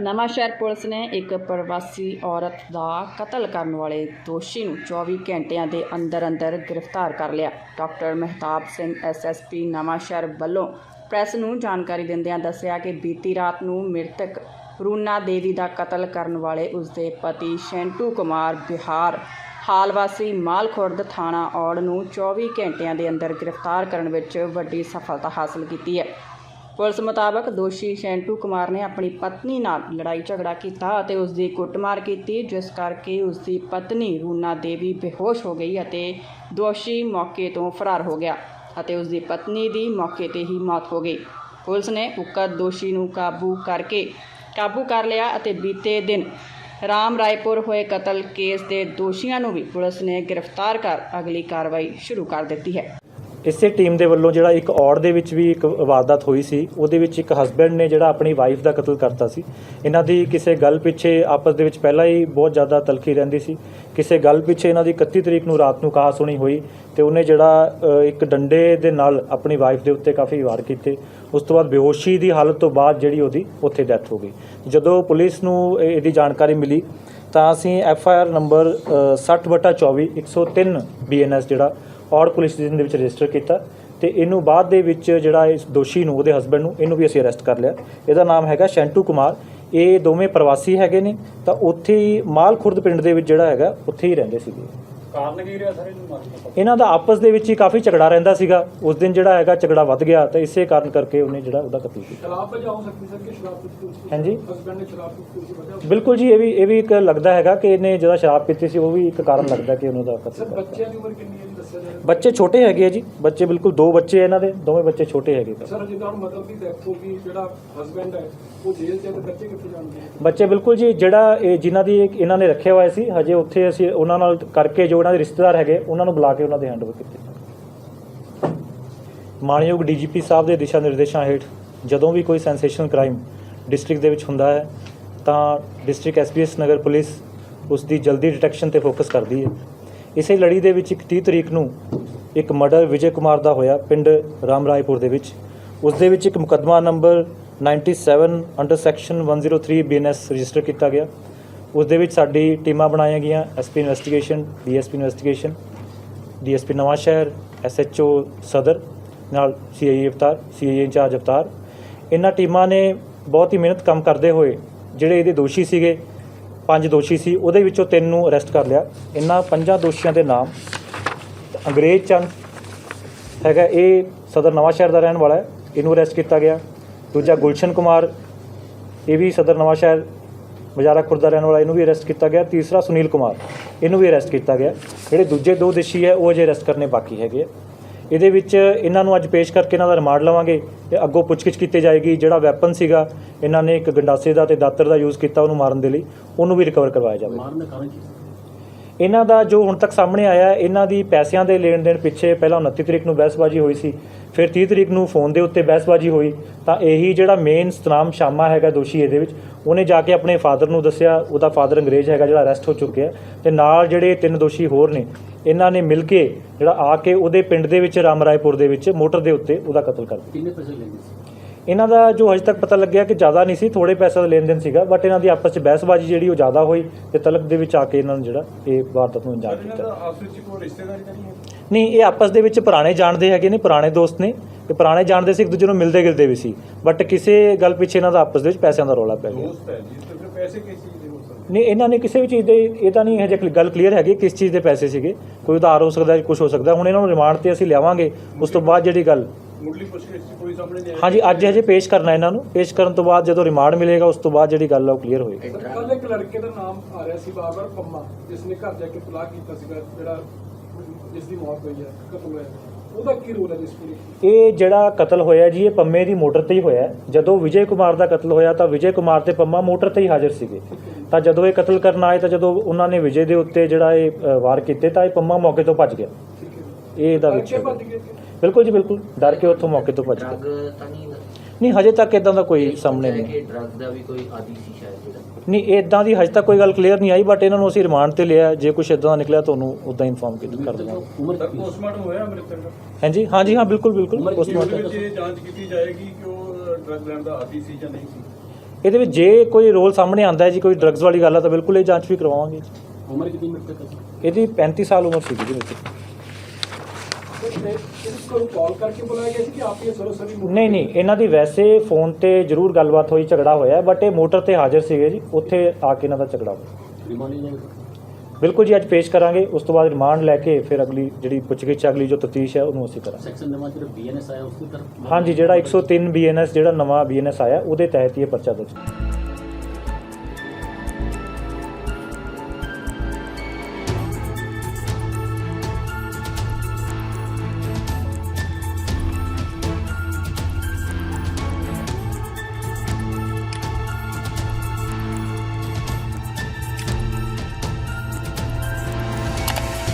Nawanshahr police ਨੇ ਇੱਕ ਪ੍ਰਵਾਸੀ ਔਰਤ ਦਾ ਕਤਲ ਕਰਨ ਵਾਲੇ ਦੋਸ਼ੀ ਨੂੰ 24 ਘੰਟਿਆਂ ਦੇ ਅੰਦਰ ਅੰਦਰ ਗ੍ਰਿਫਤਾਰ ਕਰ ਲਿਆ। ਡਾਕਟਰ ਮਹਿਤਾਬ ਸਿੰਘ ਐਸਐਸਪੀ ਨਵਾਂਸ਼ਹਿਰ ਵੱਲੋਂ ਪ੍ਰੈਸ ਨੂੰ ਜਾਣਕਾਰੀ ਦਿੰਦਿਆਂ ਦੱਸਿਆ ਕਿ ਬੀਤੀ ਰਾਤ ਨੂੰ ਮ੍ਰਿਤਕ ਰੂਨਾ ਦੇਵੀ ਦਾ ਕਤਲ ਕਰਨ ਵਾਲੇ ਉਸਦੇ ਪਤੀ ਸ਼ੈਂਟੂ ਕੁਮਾਰ ਬਿਹਾਰ ਹਾਲਵਾਸੀ ਮਾਲਖੁਰਦ ਥਾਣਾ ਔੜ ਨੂੰ 24 ਘੰਟਿਆਂ ਦੇ ਅੰਦਰ ਗ੍ਰਿਫਤਾਰ ਕਰਨ ਵਿੱਚ ਵੱਡੀ ਸਫਲਤਾ ਹਾਸਲ ਕੀਤੀ ਹੈ। ਪੁਲਿਸ ਮੁਤਾਬਕ ਦੋਸ਼ੀ ਸ਼ੈਂਟੂ ਕੁਮਾਰ ਨੇ ਆਪਣੀ ਪਤਨੀ ਨਾਲ ਲੜਾਈ ਝਗੜਾ ਕੀਤਾ ਅਤੇ ਉਸ ਦੀ ਕੁੱਟਮਾਰ ਕੀਤੀ, ਜਿਸ ਕਰਕੇ ਉਸ ਦੀ ਪਤਨੀ ਰੂਨਾ ਦੇਵੀ ਬੇਹੋਸ਼ ਹੋ ਗਈ ਅਤੇ ਦੋਸ਼ੀ ਮੌਕੇ ਤੋਂ ਫਰਾਰ ਹੋ ਗਿਆ ਅਤੇ ਉਸ ਦੀ ਪਤਨੀ ਦੀ ਮੌਕੇ ਤੇ ਹੀ ਮੌਤ ਹੋ ਗਈ। ਪੁਲਿਸ ਨੇ ਉਕਤ ਦੋਸ਼ੀ ਨੂੰ ਕਾਬੂ ਕਰਕੇ ਕਾਬੂ ਕਰ ਲਿਆ ਅਤੇ ਬੀਤੇ ਦਿਨ ਰਾਮ ਰਾਏਪੁਰ ਹੋਏ ਕਤਲ ਕੇਸ ਦੇ ਦੋਸ਼ੀਆਂ ਨੂੰ ਵੀ ਪੁਲਿਸ ਨੇ ਗ੍ਰਿਫਤਾਰ ਕਰ ਅਗਲੀ ਕਾਰਵਾਈ ਸ਼ੁਰੂ ਕਰ ਦਿੱਤੀ ਹੈ। ਇਸੇ ਟੀਮ ਦੇ ਵੱਲੋਂ ਜਿਹੜਾ ਇੱਕ ਔੜ ਦੇ ਵਿੱਚ ਵੀ ਇੱਕ ਵਾਰਦਾਤ ਹੋਈ ਸੀ, ਉਹਦੇ ਵਿੱਚ ਇੱਕ ਹਸਬੈਂਡ ਨੇ ਜਿਹੜਾ ਆਪਣੀ ਵਾਈਫ ਦਾ ਕਤਲ ਕਰਤਾ ਸੀ। ਇਹਨਾਂ ਦੀ ਕਿਸੇ ਗੱਲ ਪਿੱਛੇ ਆਪਸ ਦੇ ਵਿੱਚ ਪਹਿਲਾਂ ਹੀ ਬਹੁਤ ਜ਼ਿਆਦਾ ਤਲਖੀ ਰਹਿੰਦੀ ਸੀ। ਕਿਸੇ ਗੱਲ ਪਿੱਛੇ ਇਹਨਾਂ ਦੀ 31 ਤਰੀਕ ਨੂੰ ਰਾਤ ਨੂੰ ਕਹਾ ਸੁਣੀ ਹੋਈ ਤੇ ਉਹਨੇ ਜਿਹੜਾ ਇੱਕ ਡੰਡੇ ਦੇ ਨਾਲ ਆਪਣੀ ਵਾਈਫ ਦੇ ਉੱਤੇ ਕਾਫੀ ਵਾਰ ਕੀਤੇ। ਉਸ ਤੋਂ ਬਾਅਦ ਬੇਹੋਸ਼ੀ ਦੀ ਹਾਲਤ ਤੋਂ ਬਾਅਦ ਜਿਹੜੀ ਉਹਦੀ ਉੱਥੇ ਡੈਥ ਹੋ ਗਈ। ਜਦੋਂ ਪੁਲਿਸ ਨੂੰ ਇਹਦੀ ਜਾਣਕਾਰੀ ਮਿਲੀ, ਤਾਂ ਅਸੀਂ F I R number 60/24 103 BNS ਜਿਹੜਾ ਔੜ ਪੁਲਿਸ ਸਟੇਸ਼ਨ ਦੇ ਵਿੱਚ ਰਜਿਸਟਰ ਕੀਤਾ ਤੇ ਇਹਨੂੰ ਬਾਅਦ ਦੇ ਵਿੱਚ ਜਿਹੜਾ ਇਸ ਦੋਸ਼ੀ ਨੂੰ ਉਹਦੇ ਹਸਬੰਡ ਨੂੰ ਇਹਨੂੰ ਵੀ ਅਸੀਂ ਅਰੈਸਟ ਕਰ ਲਿਆ। ਇਹਦਾ ਨਾਮ ਹੈਗਾ ਸ਼ੈਂਟੂ ਕੁਮਾਰ। ਇਹ ਦੋਵੇਂ ਪ੍ਰਵਾਸੀ ਹੈਗੇ ਨੇ ਤਾਂ ਉੱਥੇ ਹੀ ਮਾਲਖੁਰਦ ਪਿੰਡ ਦੇ ਵਿੱਚ ਜਿਹੜਾ ਹੈਗਾ ਉੱਥੇ ਹੀ ਰਹਿੰਦੇ ਸੀਗੇ। ਕਾਰਨ ਕੀ ਰਿਹਾ ਸਾਰੇ ਨੂੰ ਇਹਨਾਂ ਦਾ ਆਪਸ ਦੇ ਵਿੱਚ ਹੀ ਕਾਫੀ ਝਗੜਾ ਰਹਿੰਦਾ ਸੀਗਾ। ਉਸ ਦਿਨ ਜਿਹੜਾ ਹੈਗਾ ਝਗੜਾ ਵੱਧ ਗਿਆ ਤਾਂ ਇਸੇ ਕਾਰਨ ਕਰਕੇ ਉਹਨੇ ਜਿਹੜਾ ਉਹਦਾ ਕਤਲ ਕੀਤਾ। ਸ਼ਰਾਬ ਵਜ੍ਹਾ ਹੋ ਸਕਦੀ ਸਰ ਕਿ ਸ਼ਰਾਬ ਪੀਤੀ ਸੀ? ਹਾਂਜੀ? ਹਸਬੰਡ ਨੇ ਸ਼ਰਾਬ ਪੀਤੀ ਬਿਲਕੁਲ ਜੀ ਇਹ ਵੀ ਇਹ ਵੀ ਇੱਕ ਲੱਗਦਾ ਹੈਗਾ ਕਿ ਇਹਨੇ ਜਦੋਂ ਸ਼ਰਾਬ ਪੀਤੀ ਸੀ ਉਹ ਵੀ ਇੱਕ ਕਾਰਨ ਲੱਗਦਾ ਕਿ ਉਹਨੂੰ ਦਾ ਕਤਲ ਸਰ ਬੱਚਿਆਂ ਦੀ ਉਮਰ ਕਿੰਨੀ ਹੈ? ਬੱਚੇ ਛੋਟੇ ਹੈਗੇ ਆ ਜੀ ਬੱਚੇ ਬਿਲਕੁਲ ਦੋ ਬੱਚੇ ਆ ਇਹਨਾਂ ਦੇ ਦੋਵੇਂ ਬੱਚੇ ਛੋਟੇ ਹੈਗੇ ਸਰ ਜਿੱਦਾਂ ਹੁਣ ਮਤਲਬ ਦੀ ਡੈਥ ਹੋ ਗਈ ਜਿਹੜਾ ਹਸਬੰਡ ਹੈ ਉਹ ਜੇਲ੍ਹ 'ਚ ਹੈ ਤੇ ਬੱਚੇ ਕਿੱਥੇ ਜਾਣਗੇ? ਬੱਚੇ ਬਿਲਕੁਲ ਜੀ ਜਿਹੜਾ ਇਹ ਜਿਨ੍ਹਾਂ ਦੀ ਇਹ- ਇਹਨਾਂ ਨੇ ਰੱਖਿਆ ਹੋਇਆ ਸੀ ਹਜੇ ਉੱਥੇ ਅਸੀਂ ਉਹਨਾਂ ਨਾਲ ਕਰਕੇ ਜੋ ਉਹਨਾਂ ਦੇ ਰਿਸ਼ਤੇਦਾਰ ਹੈਗੇ ਉਹਨਾਂ ਨੂੰ ਬੁਲਾ ਕੇ ਉਹਨਾਂ ਦੇ ਹੈਂਡਓਵਰ ਕੀਤੇ। ਮਾਨਯੋਗ ਡੀਜੀਪੀ ਸਾਹਿਬ ਦੇ ਦਿਸ਼ਾ ਨਿਰਦੇਸ਼ਾਂ ਹੇਠ ਜਦੋਂ ਵੀ ਕੋਈ ਸੈਂਸੇਸ਼ਨਲ ਕ੍ਰਾਈਮ ਡਿਸਟ੍ਰਿਕਟ ਦੇ ਵਿੱਚ ਹੁੰਦਾ ਹੈ ਤਾਂ ਡਿਸਟ੍ਰਿਕਟ ਐਸਪੀਐਸ ਨਗਰ ਪੁਲਿਸ ਉਸ ਦੀ ਜਲਦੀ ਡਿਟੈਕਸ਼ਨ ਤੇ ਫੋਕਸ ਕਰਦੀ ਹੈ। ਇਸੇ ਲੜੀ ਦੇ ਵਿੱਚ ਇੱਕ 30 ਤਰੀਕ ਨੂੰ ਇੱਕ ਮਰਡਰ ਵਿਜੇ ਕੁਮਾਰ ਦਾ ਹੋਇਆ ਪਿੰਡ ਰਾਮ ਰਾਏਪੁਰ ਦੇ ਵਿੱਚ। ਉਸ ਦੇ ਵਿੱਚ ਇੱਕ ਮੁਕੱਦਮਾ number 97 under section 103 BNS register ਕੀਤਾ ਗਿਆ। ਉਸ ਦੇ ਵਿੱਚ ਸਾਡੀ ਟੀਮਾਂ ਬਣਾਈਆਂ ਗਈਆਂ SP investigation DSP investigation DSP Nawanshahr SHO ਸਦਰ, ਨਾਲ CIA Avtar CIA incharge Avtar. ਇਹਨਾਂ ਟੀਮਾਂ ਨੇ ਬਹੁਤ ਹੀ ਮਿਹਨਤ ਕੰਮ ਕਰਦੇ ਹੋਏ ਜਿਹੜੇ ਇਹਦੇ ਦੋਸ਼ੀ ਸੀਗੇ ਪੰਜ ਦੋਸ਼ੀ ਸੀ, ਉਹਦੇ ਵਿੱਚੋਂ ਤਿੰਨ ਨੂੰ ਅਰੈਸਟ ਕਰ ਲਿਆ। ਇਹਨਾਂ ਪੰਜਾਂ ਦੋਸ਼ੀਆਂ ਦੇ ਨਾਮ ਅੰਗਰੇਜ਼ ਚੰਦ ਹੈਗਾ, ਇਹ ਸਦਰ ਨਵਾਂਸ਼ਹਿਰ ਦਾ ਰਹਿਣ ਵਾਲਾ ਹੈ, ਇਹਨੂੰ ਅਰੈਸਟ ਕੀਤਾ ਗਿਆ। ਦੂਜਾ ਗੁਲਸ਼ਨ ਕੁਮਾਰ, ਇਹ ਵੀ ਸਦਰ ਨਵਾਂਸ਼ਹਿਰ ਬਜਾਰਾਖੁਰ ਦਾ ਰਹਿਣ ਵਾਲਾ, ਇਹਨੂੰ ਵੀ ਅਰੈਸਟ ਕੀਤਾ ਗਿਆ। ਤੀਸਰਾ ਸੁਨੀਲ ਕੁਮਾਰ, ਇਹਨੂੰ ਵੀ ਅਰੈਸਟ ਕੀਤਾ ਗਿਆ। ਜਿਹੜੇ ਦੂਜੇ ਦੋ ਦੋਸ਼ੀ ਹੈ, ਉਹ ਅਜੇ ਅਰੈਸਟ ਕਰਨੇ ਬਾਕੀ ਹੈਗੇ ਆ। ਇਹਦੇ ਵਿੱਚ ਇਹਨਾਂ ਨੂੰ ਅੱਜ ਪੇਸ਼ ਕਰਕੇ ਇਹਨਾਂ ਦਾ ਰਿਮਾਂਡ ਲਵਾਂਗੇ ਤੇ ਅੱਗੋਂ ਪੁੱਛਗਿੱਛ ਕੀਤੀ ਜਾਏਗੀ ਜਿਹੜਾ ਵੈਪਨ ਸੀਗਾ, ਇਹਨਾਂ ਨੇ ਇੱਕ ਗੰਡਾਸੇ ਦਾ ਤੇ ਦਾਤਰ ਦਾ ਯੂਜ਼ ਕੀਤਾ ਉਹਨੂੰ ਮਾਰਨ ਦੇ ਲਈ, ਉਹਨੂੰ ਵੀ ਰਿਕਵਰ ਕਰਵਾਇਆ ਜਾਵੇ। ਮਾਰਨ ਦਾ ਕਾਰਨ ਕੀ ਇਹਨਾਂ ਦਾ ਜੋ ਹੁਣ ਤੱਕ ਸਾਹਮਣੇ ਆਇਆ ਇਹਨਾਂ ਦੀ ਪੈਸਿਆਂ ਦੇ ਲੈਣ ਦੇਣ ਪਿੱਛੇ ਪਹਿਲਾਂ 29 ਤਰੀਕ ਨੂੰ ਬਹਿਸਬਾਜ਼ੀ ਹੋਈ ਸੀ, ਫਿਰ 30 ਤਰੀਕ ਨੂੰ ਫੋਨ ਦੇ ਉੱਤੇ ਬਹਿਸਬਾਜ਼ੀ ਹੋਈ, ਤਾਂ ਇਹੀ ਜਿਹੜਾ ਮੇਨ ਸਤਨਾਮ ਸ਼ਾਮਾ ਹੈਗਾ ਦੋਸ਼ੀ ਇਹਦੇ ਵਿੱਚ, ਉਹਨੇ ਜਾ ਕੇ ਆਪਣੇ ਫਾਦਰ ਨੂੰ ਦੱਸਿਆ, ਉਹਦਾ ਫਾਦਰ ਅੰਗਰੇਜ਼ ਹੈਗਾ ਜਿਹੜਾ ਅਰੈਸਟ ਹੋ ਚੁੱਕਿਆ ਤੇ ਨਾਲ ਜਿਹੜੇ ਤਿੰਨ ਦੋਸ਼ੀ ਹੋਰ ਨੇ, ਇਹਨਾਂ ਨੇ ਮਿਲ ਕੇ ਜਿਹੜਾ ਆ ਕੇ ਉਹਦੇ ਪਿੰਡ ਦੇ ਵਿੱਚ ਰਾਮਰਾਏਪੁਰ ਦੇ ਵਿੱਚ ਮੋਟਰ ਦੇ ਉੱਤੇ ਉਹਦਾ ਕਤਲ ਕਰ ਦਿੱਤਾ। ਕਿੰਨੇ ਪੈਸੇ ਲੈਂਦੇ ਸੀ? ਇਹਨਾਂ ਦਾ ਜੋ ਹਜੇ ਤੱਕ ਪਤਾ ਲੱਗਿਆ ਕਿ ਜ਼ਿਆਦਾ ਨਹੀਂ ਸੀ ਥੋੜੇ ਪੈਸੇ ਦਾ ਲੈਣ ਦੇਣ ਸੀਗਾ ਬਟ ਇਹਨਾਂ ਦੀ ਆਪਸ ਵਿੱਚ ਬਹਿਸਬਾਜ਼ੀ ਜਿਹੜੀ ਉਹ ਜ਼ਿਆਦਾ ਹੋਈ ਤੇ ਤਲਕ ਦੇ ਵਿੱਚ ਆ ਕੇ ਇਹਨਾਂ ਨੇ ਜਿਹੜਾ ਇਹ ਵਾਰਦਾਤ ਨੂੰ ਅੰਜਾਮ ਦਿੱਤਾ। ਆਪਸ ਵਿੱਚ ਕੋਈ ਰਿਸ਼ਤੇਦਾਰੀ ਤਾਂ ਨਹੀਂ ਹੈ? ਨਹੀਂ ਇਹ ਆਪਸ ਦੇ ਵਿੱਚ ਪੁਰਾਣੇ ਜਾਣਦੇ ਹੈਗੇ ਨੇ ਪੁਰਾਣੇ ਦੋਸਤ ਨੇ ਤੇ ਪੁਰਾਣੇ ਜਾਣਦੇ ਸੀ ਇੱਕ ਦੂਜੇ ਨੂੰ ਮਿਲਦੇ ਗਿਲਦੇ ਵੀ ਸੀ ਬਟ ਕਿਸੇ ਗੱਲ ਪਿੱਛੇ ਇਹਨਾਂ ਦਾ ਆਪਸ ਦੇ ਵਿੱਚ ਪੈਸਿਆਂ ਦਾ ਰੌਲਾ ਪੈ ਗਿਆ। ਨਹੀਂ ਇਹਨਾਂ ਨੇ ਕਿਸੇ ਵੀ ਚੀਜ਼ ਦੇ ਇਹ ਤਾਂ ਨਹੀਂ ਹਜੇ ਗੱਲ ਕਲੀਅਰ ਹੈਗੀ ਕਿਸ ਚੀਜ਼ ਦੇ ਪੈਸੇ ਸੀਗੇ ਕੋਈ ਉਧਾਰ ਹੋ ਸਕਦਾ ਕੁਝ ਹੋ ਸਕਦਾ ਹੁਣ ਇਹਨਾਂ ਨੂੰ ਰਿਮਾਂਡ ਤੇ ਅਸੀਂ ਲਿਆਵਾਂਗੇ ਉਸ ਤੋਂ ਬਾਅਦ ਜਿਹੜੀ ਗੱਲ ਮੁੱਢਲੀ ਪੁੱਛਗਿੱਛ 'ਚ ਕੋਈ ਸਾਹਮਣੇ ਨਹੀਂ ਆਇਆ ਹਾਂਜੀ ਅੱਜ ਹਜੇ ਪੇਸ਼ ਕਰਨਾ ਇਹਨਾਂ ਨੂੰ। ਪੇਸ਼ ਕਰਨ ਤੋਂ ਬਾਅਦ ਜਦੋਂ ਰਿਮਾਂਡ ਮਿਲੇਗਾ ਉਸ ਤੋਂ ਬਾਅਦ ਜਿਹੜੀ ਗੱਲ ਹੈ ਉਹ ਕਲੀਅਰ ਹੋਏਗੀ। ਕੱਲ ਇੱਕ ਲੜਕੇ ਦਾ ਨਾਮ ਆ ਰਿਹਾ ਸੀ ਬਾਬਰ ਪੰਮਾ ਜਿਸ ਨੇ ਘਰ ਜਾ ਕੇ ਤਲਾਕ ਕੀਤਾ ਸੀਗਾ ਜਿਹੜਾ ਜਿਸ ਦੀ ਮੌਤ ਹੋਈ ਹੈ ਕਤਲ ਹੋਇਆ ਉਹਦਾ ਕੀ ਰੋਲ ਹੈ ਜਿਸ ਪੂਰੀ ਇਹ ਜਿਹੜਾ ਕਤਲ ਹੋਇਆ ਜੀ ਇਹ ਪੰਮੇ ਦੀ ਮੋਟਰ ਤੇ ਹੀ ਹੋਇਆ ਹੈ। ਜਦੋਂ ਵਿਜੇ ਕੁਮਾਰ ਦਾ ਕਤਲ ਹੋਇਆ ਤਾਂ ਵਿਜੇ ਕੁਮਾਰ ਤੇ ਪੰਮਾ ਮੋਟਰ ਤੇ ਹੀ ਹਾਜ਼ਰ ਸੀਗੇ। ਤਾਂ ਜਦੋਂ ਇਹ ਕਤਲ ਕਰਨ ਆਏ ਤਾਂ ਜਦੋਂ ਉਹਨਾਂ ਨੇ ਵਿਜੇ ਦੇ ਉੱਤੇ ਜਿਹੜਾ ਇਹ ਅ, ਵਾਰ ਕੀਤੇ ਤਾਂ ਇਹ ਪੰਮਾ ਮੌਕੇ ਤੋਂ ਭੱਜ ਗਿਆ। ਠੀਕ ਹੈ ਇਹ ਇਹਦਾ ਵਿੱਚ ਭੱਜ ਗਏ ਸੀ। ਬਿਲਕੁਲ ਜੀ ਬਿਲਕੁਲ। ਡਰ ਕੇ ਉੱਥੋਂ ਮੌਕੇ ਤੋਂ ਭੱਜ ਤਾਂ ਨਹੀਂ ਨਹੀਂ ਹਜੇ ਤੱਕ ਇਦਾਂ ਦਾ ਕੋਈ ਸਾਹਮਣੇ ਨਹੀਂ। ਕਿ ਡਰਗ ਦਾ ਵੀ ਕੋਈ ਆਦੀ ਸੀ ਸ਼ਾਇਦ ਜਿਹੜਾ? ਨਹੀਂ ਇਦਾਂ ਦੀ ਹਜੇ ਤੱਕ ਕੋਈ ਗੱਲ ਕਲੀਅਰ ਨਹੀਂ ਆਈ ਬਟ ਇਹਨਾਂ ਨੂੰ ਅਸੀਂ ਰਿਮਾਂਡ ਤੇ ਲਿਆ। ਜੇ ਕੁਝ ਇਦਾਂ ਦਾ ਨਿਕਲਿਆ ਤੁਹਾਨੂੰ ਉਦਾਂ ਇਨਫਾਰਮ ਕਰ ਦੇਵਾਂਗੇ ਉਮਰ ਪੋਸਟਮਾਰਟਮ ਹੋਇਆ ਅੰਮ੍ਰਿਤਸਰ ਦਾ? ਹਾਂਜੀ ਹਾਂਜੀ ਹਾਂ ਬਿਲਕੁਲ ਬਿਲਕੁਲ ਪੋਸਟਮਾਰਟਮ ਜਾਂਚ ਕੀਤੀ ਜਾਏਗੀ ਕਿ ਉਹ ਡਰਗ ਲੈਣ ਦਾ ਆਦੀ ਸੀ ਜਾਂ ਨਹੀਂ ਸੀ? ਇਹਦੇ ਵਿੱਚ ਜੇ ਕੋਈ ਰੋਲ ਸਾਹਮਣੇ ਆਂਦਾ ਹੈ ਜੀ ਕੋਈ ਡਰੱਗਸ ਵਾਲੀ ਗੱਲ ਆ ਤਾਂ ਬਿਲਕੁਲ ਇਹ ਜਾਂਚ ਵੀ ਕਰਵਾਵਾਂਗੇ। ਜੀ। ਉਮਰ ਕਿੰਨੀ ਮਿੰਟ ਤੱਕ ਇਹਦੀ 35 ਸਾਲ ਉਮਰ ਸੀਗੀ ਜੀ ਵਿੱਚ। ਤੇ ਨਹੀਂ ਨਹੀਂ ਇਹਨਾਂ ਦੀ ਵੈਸੇ ਫੋਨ ਤੇ ਜ਼ਰੂਰ ਗੱਲਬਾਤ ਹੋਈ ਝਗੜਾ ਹੋਇਆ ਬਟ ਇਹ ਮੋਟਰ ਤੇ ਹਾਜ਼ਰ ਸੀਗੇ ਜੀ ਉੱਥੇ ਆ ਕੇ ਇਹਨਾਂ ਦਾ ਝਗੜਾ ਹੋਇਆ। ਬਿਲਕੁਲ ਜੀ ਅੱਜ ਪੇਸ਼ ਕਰਾਂਗੇ ਉਸ ਤੋਂ ਬਾਅਦ ਰਿਮਾਂਡ ਲੈ ਕੇ ਫਿਰ ਅਗਲੀ ਜਿਹੜੀ ਪੁੱਛਗਿੱਛ ਅਗਲੀ ਜੋ ਤਫਤੀਸ਼ ਹੈ ਉਹਨੂੰ ਅਸੀਂ ਕਰਾਂਗੇ। ਸੈਕਸ਼ਨ ਨਵਾਂ ਜਿਹੜਾ ਬੀਐਨਐਸ ਆਇਆ ਉਸ ਦੀ ਤਰਫ ਹਾਂਜੀ ਜਿਹੜਾ 103 ਬੀਐਨਐਸ ਜਿਹੜਾ ਨਵਾਂ ਬੀਐਨਐਸ ਆਇਆ ਉਹਦੇ ਤਹਿਤ ਹੀ ਇਹ ਪਰਚਾ ਦਰਜ